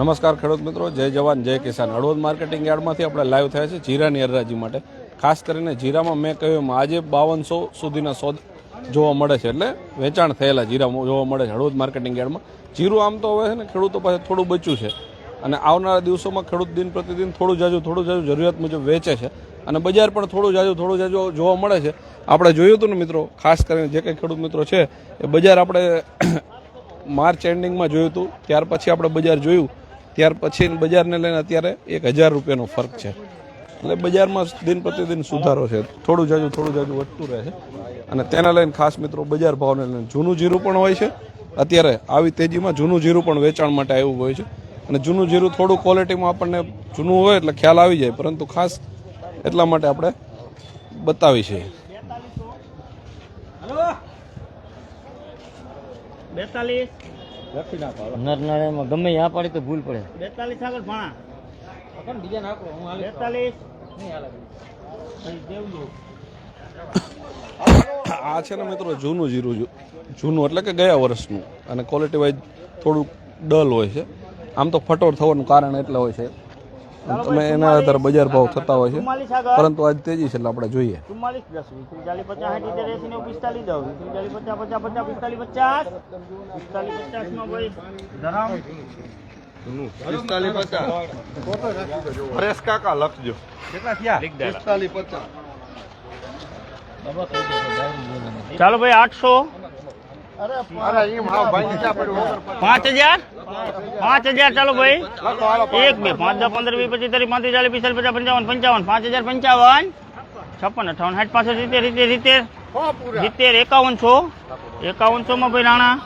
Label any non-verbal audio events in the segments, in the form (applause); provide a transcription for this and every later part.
નમસ્કાર ખેડૂત મિત્રો, જય જવાન, જય કિસાન. હળવદ માર્કેટિંગ યાર્ડમાંથી આપણે લાઈવ થયા છે જીરાની હરરાજી માટે. ખાસ કરીને જીરામાં મેં કહ્યું એમ, આજે બાવનસો સુધીના સોદ જોવા મળે છે એટલે વેચાણ થયેલા જીરા જોવા મળે છે હળવદ માર્કેટિંગ યાર્ડમાં. જીરું આમ તો હવે છે ને ખેડૂતો પાસે થોડું બચ્યું છે અને આવનારા દિવસોમાં ખેડૂત દિન પ્રતિદિન થોડું જાજુ થોડું જાજુ જરૂરિયાત મુજબ વેચે છે અને બજાર પણ થોડું જાજુ થોડું જાજુ જોવા મળે છે. આપણે જોયું હતું ને મિત્રો, ખાસ કરીને જે કંઈ ખેડૂત મિત્રો છે એ બજાર આપણે (coughs) માર્ચ એન્ડિંગમાં જોયું હતું, ત્યાર પછી આપણે બજાર જોયું. ત્યાર પછી બજારને લઈને અત્યારે એક હજાર રૂપિયાનો ફરક છે. એટલે બજારમાં દિન પ્રતિદિન સુધારો છે. થોડું જાજુ થોડું જાજુ વધતું રહે છે. અને તેને લઈને ખાસ મિત્રો બજાર ભાવને લઈને જૂનું જીરું પણ હોય છે. અત્યારે આવી તેજીમાં જૂનું જીરું પણ વેચાણ માટે આવ્યું હોય છે. અને જૂનું જીરું થોડું ક્વોલિટીમાં આપણને જૂનું હોય એટલે ખ્યાલ આવી જાય. પરંતુ ખાસ એટલા માટે આપણે બતાવી છે. બેતાલીસ. નરનાળામાં ગમે આ પાડી તો ભૂલ પડે. બેતાલીસ આગળ ભણા. બેતાલીસ. આ છે ને મિત્રો જૂનું જીરું જૂનું એટલે કે ગયા વર્ષનું. અને ક્વોલિટી વાઇઝ થોડુંક ડલ હોય છે. આમ તો ફટોર થવાનું કારણ એટલે હોય છે. તમે એના આધારે બજાર ભાવ થતા હોય છે. પરંતુ આજ તેજી છે એટલે આપણે જોઈએ. ચુમ્માલીસ વીસ પચાસ એસી પિસ્તાલીસ પચાસ પચાસ પચાસ પિસ્તાલીસ પચાસ પિસ્તાલીસ પચાસમાં ભાઈ ધરામ. ફ્રેશ કાકા લખજો ચાલો ભાઈ આઠસો. પાંચ હજાર પાંચ હજાર ચાલો ભાઈ એક બે પાંચ દસ પંદર વીસ પચીસ ત્રીસ પાંત્રીસ ચાલીસ પિસ્તાલીસ પચાસ પંચાવન પંચાવન પાંચ હજાર પંચાવન છપ્પન અઠાવન સાઠ પાસઠ સિત્તેર સિત્તેર સિત્તેર સિત્તેર એકાવનસો એકાવનસો માં ભાઈ રાણા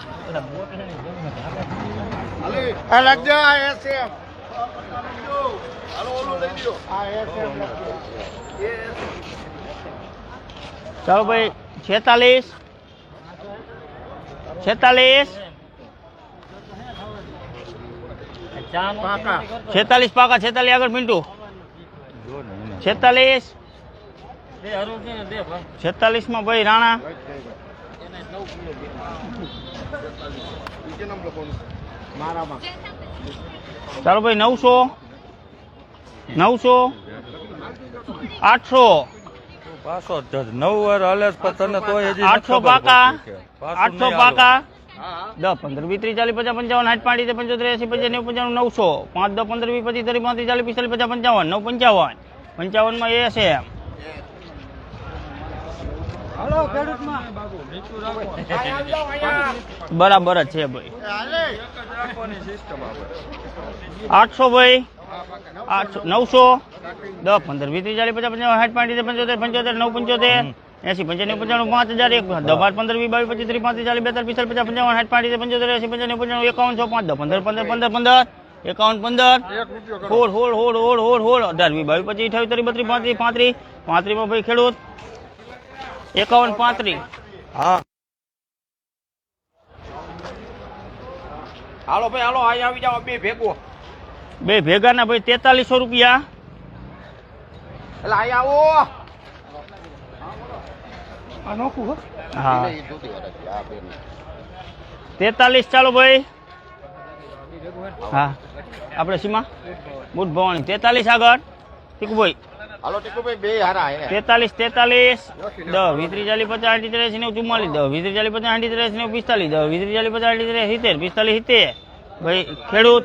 ચાલો ભાઈ છેતાલીસ છેતાલીસ. છેતાલીસ પાકા છેતાલીસ આગળ મિન્ટુ છેતાલીસ. છેતાલીસમાં ભાઈ રાણા. ચાલો ભાઈ નવસો. નવસો. આઠસો. પાછો નવ વાર હાલે તને તોય હજી આઠસો પાકા આઠસો પાકા દસ પંદર વીસ ત્રીસ ચાલીસ પચાસ પંચાવન આઠ પાંચ પંચોતેર એસી પચાસ નેવું પંચાવન નવસો. પાંચ દસ પંદર વીસ પચીસ ત્રીસ પાંત્રીસ ચાલીસ પિસ્તાલીસ પચાસ પંચાવન નવ પંચાવન. પંચાવનમાં એ છે. બરાબર જ છે ભાઈ. આઠસો ભાઈ. આઠસો નવસો દસ પંદર વીસ ત્રીસ ચાલીસ પચાસ પંચાવન સાઠ પાંચ પંચોતેર પંચોતેર નવ પંચોતેર એસી પંચાણું પંચાણું પાંચ હજાર એક દસ બાર પંદર વીસ બાવીસ પચીસ ત્રીસ પાંત્રીસ ચાલીસ બેતાલીસ પિસ્તાલીસ પચાસ પંચાવન સાઠ પાંચ પંચોતેર એસી પંચાણું પંચાણું એકાવન સો પાંચ દસ પંદર પંદર પંદર પંદર એકાવન પંદર. હોળ હોળ હોળ હોળ હોળ હોળ. અઢાર વીસ બાવીસ પચીસ અઠાવીસ ત્રીસ બત્રીસ પાંત્રીસ પાંત્રીસ. પાંત્રીસમાં ભાઈ ખેડૂત. એકાવન પાંત્રીસ. હા. હાલો ભાઈ હાલો અહીં આવી જાઓ બે ભેગો. બે ભેગાના ભાઈ તેતાલીસો રૂપિયા. આવો. હા. તેતાલીસ ચાલો ભાઈ. હા. આપણે સીમા. બુટ ભવાની. તેતાલીસ આગળ. ટીકુભાઈ હાલો ટીકુભાઈ બે હારા હે. તેતાલીસ તેતાલીસ. દસ વીસ ત્રીસ ચાલીસ પચાસ આઠી ત્રેસી નેવું ચુમ્માલીસ દસ વીસ ચાલીસ પચાસ આઠી ત્રેસી ને પિસ્તાલીસ દસ ચાલીસ પચાસ આઠી ત્રેસ સિત્તેર પિસ્તાલીસ સિત્તેર. ભાઈ ખેડૂત.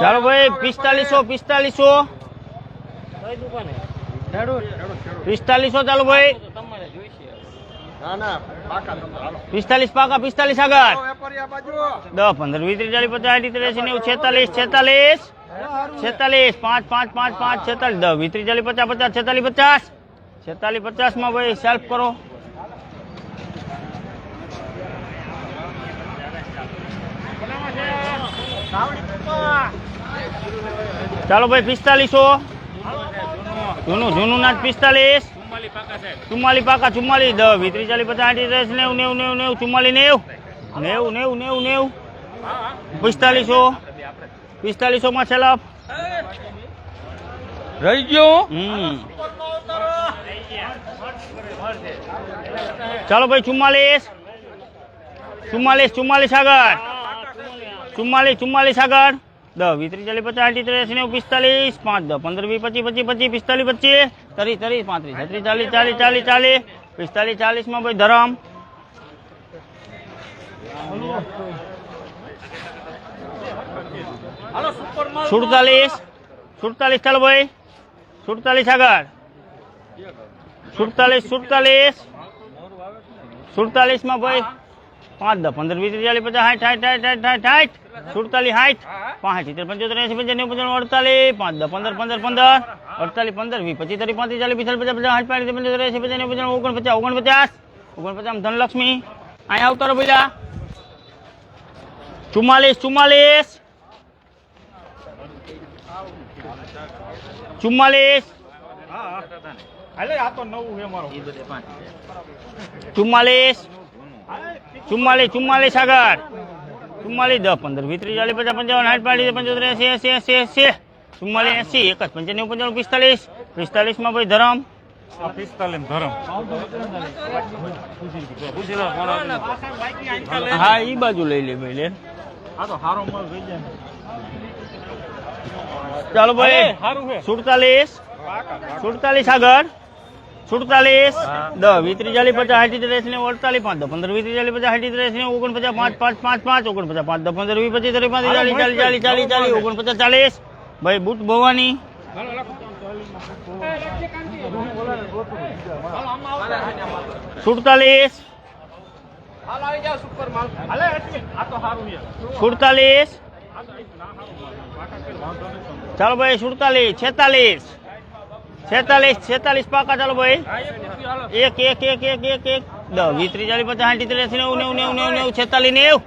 ચાલો ભાઈ, પિસ્તાલીસો પિસ્તાલીસો. પિસ્તાલીસો ચાલો ભાઈ. પિસ્તાલીસ પાકા, પિસ્તાલીસ આગળ. દસ, પંદર, વીસ, ત્રીસ, ચાલીસ, પચાસ આઠી ત્રેસી નેવું, છેતાલીસ છેતાલીસ. છેતાલીસ, પાંચ પાંચ પાંચ પાંચ, છેતાલીસ, દસ, વીસ, ત્રીસ પચાસ પચાસ, છેતાલીસ પચાસ. છેતાલીસ પચાસમાં ભાઈ સેલ્ફ કરો. ચાલો ભાઈ પિસ્તાલીસો. જૂનું જૂનું ના પિસ્તાલીસ. ચુમ્માલીસ પાકા ચુમ્માલીસ દસ વીસ ત્રીસ ચાલીસ પચાસ આઠ ત્રીસ નેવું નેવું નેવું નેવું ચુમ્માલીસ નેવું. નેવું નેવું નેવું નેવું. પિસ્તાલીસો. પિસ્તાલીસો માં છેલ્લા રહી ગયો? ચાલો ભાઈ ચુમ્માલીસ. ચુમ્માલીસ ચુમ્માલીસ આગળ. ચુમ્માલીસ ચુમ્માલીસ આગળ. દસ, વીસ, ત્રીસ, ચાલીસ, પચાસ, આઠ, ત્રીસ નેવું, પિસ્તાલીસ, પાંચ, દસ, પંદર, વીસ, પચીસ પચીસ પચીસ, પિસ્તાલીસ, પચીસ, ત્રીસ ત્રીસ, પાંત્રીસ, છત્રીસ, ચાલીસ ચાલીસ ચાલીસ ચાલીસ, પિસ્તાલીસ, ચાલીસમાં ભાઈ ધરમ. સુડતાલીસ સુડતાલીસ ચાલો ભાઈ. સુડતાલીસ આગળ. સુડતાલીસ સુડતાલીસ. સુડતાલીસમાં ભાઈ પાંચ દસ પંદર વીસ ચાલીસ પચાસ સાઠ સાઠ સાઠ સાઠ સાઠ સાઠ સુડતાલીસ સાઠ પાંચ સિત્તેર પંચોતેર એસી નેવું પંચાણું અડતાલીસ પાંચ દસ પંદર પંદર પંદર અડતાલીસ પંદર વીસ પચીસ ત્રીસ પાંત્રીસ ચાલીસ પચાસ પચાસ સાઠ પાંચ પંચોતેર એસી ઓગણ નેવું પંચાણું ઓગણપચાસ ઓગણપચાસ ઓગણપચાસ ધનલક્ષ્મી. અહીંયા આવતો રહો બીજા ચુમ્માલીસ. ચુમ્માલીસ. ચુમ્માલીસ ચુમ્માલીસ. ચુમ્માલીસ ચુમ્માલીસ આગળ. ચુમ્માલીસ દસ પંદર વીસ ત્રીસ ચાલીસ પચાસ પંચાવન સાઠ પાંચ પંચોતેર એસી એસી એસી એસી. ચુમ્માલીસ એસી એક જ પંચાણું પંચાણું પિસ્તાલીસ. પિસ્તાલીસમાં ભાઈ ધરમ. હા એ બાજુ લઈ લે ભાઈ લે. ચાલો ભાઈ સુડતાલીસ. સુડતાલીસ આગળ. સુડતાલીસ. દસ વીસ ચાલી પચાસ સાઠી ત્રેસ ને અડતાલીસ પાંચ પંદર વીસ ચાલી પચાસ સાઠી ત્રેસ ને ઓગણપચાસ પાંચ પાંચ પાંચ પાંચ ઓગણપચાસ પાંચ દસ પંદર વીસ પચીસ ત્રીસ પાંત્રીસ ચાલીસ ચાલીસ ચાલીસ ચાલીસ ચાલીસ ઓગણપચાસ ચાલીસ. ભાઈ બુટ ભવાની. સુડતાલીસ. સુડતાલીસ. ચાલો ભાઈ સુડતાલીસ છેતાલીસ. છેતાલીસ છેતાલીસ પાકા ચાલો ભાઈ. એક એક એક એક એક એક. દસ વીસ ત્રીસ ચાલીસ પચાસ, સાઠ, ત્રીસ, નેવું નેવું નેવું નેવું નેવું, છેતાલીસ નેવું.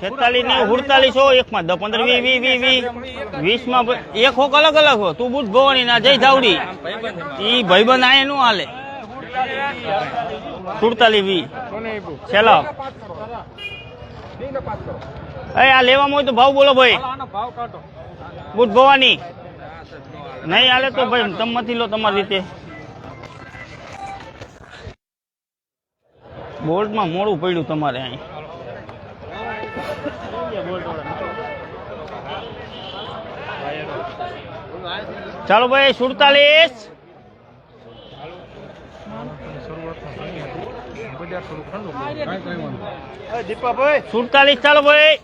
છેતાલીસ, નેવું સુડતાલીસ હો એકમાં દસ પંદર વીસ વીસ વીસ વીસ વીસમાં એક હોક અલગ અલગ હો. તું બુટ ભવાની ના, જય ધાવડી એ ભાઈબંધ આયનું હાલે. સુડતાલીસ વીસ છેલ્લો. એ, આ લેવામાં હોય તો ભાવ બોલો ભાઈ. બુટ ભવાની નહીં હાલે તો ભાઈ તમથી લો તમારી રીતે. બોર્ડમાં મોડું પડ્યું તમારે અહીં. ચાલો ભાઈ, સુડતાલીસ. સુડતાલીસ, ચાલો ભાઈ.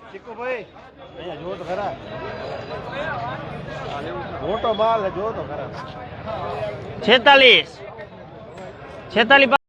છેતાલીસ. છેતાલીસ